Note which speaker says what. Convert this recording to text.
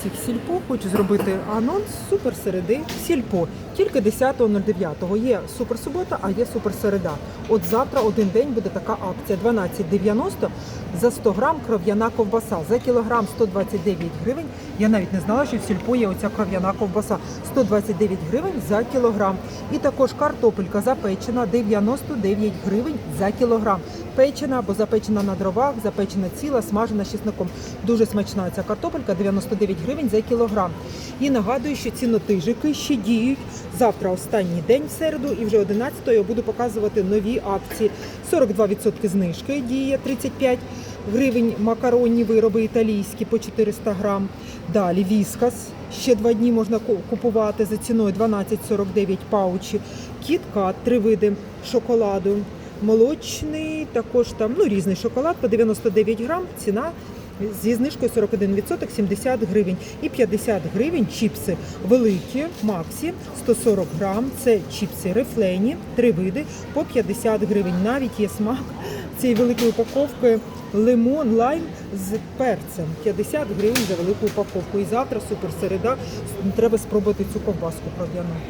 Speaker 1: всіх сільпо. Хочу зробити анонс супер середи сільпо. Тільки 10.09. Є супер субота, а є супер середа. От завтра один день буде така акція 12,90 за 100 грам кров'яна ковбаса. За кілограм 129 гривень. Я навіть не знала, що в сільпо є оця кров'яна ковбаса. 129 гривень за кілограм. І також картопелька запечена 99 гривень за кілограм. Печена або запечена на дровах, запечена ціла, смажена з чесником. Дуже смачна ця картопелька 99 гривень за кілограм. І нагадую, що цінотижики ще діють. Завтра останній день в середу, і вже 11-го я буду показувати нові акції. 42% знижки діє 35 гривень макаронні вироби італійські по 400 грам. Далі віскас. Ще два дні можна купувати за ціною 12,49 паучі. Кіткат, три види шоколаду. Молочний, також там ну, різний шоколад по 99 грам. Ціна зі знижкою 41% 70 гривень. І 50 гривень чіпси великі, Максі, 140 грам. Це чіпси рефлені, три види по 50 гривень. Навіть є смак цієї великої упаковки лимон, лайм з перцем. 50 гривень за велику упаковку. І завтра супер середа. Треба спробувати цю ковбаску кров'яну.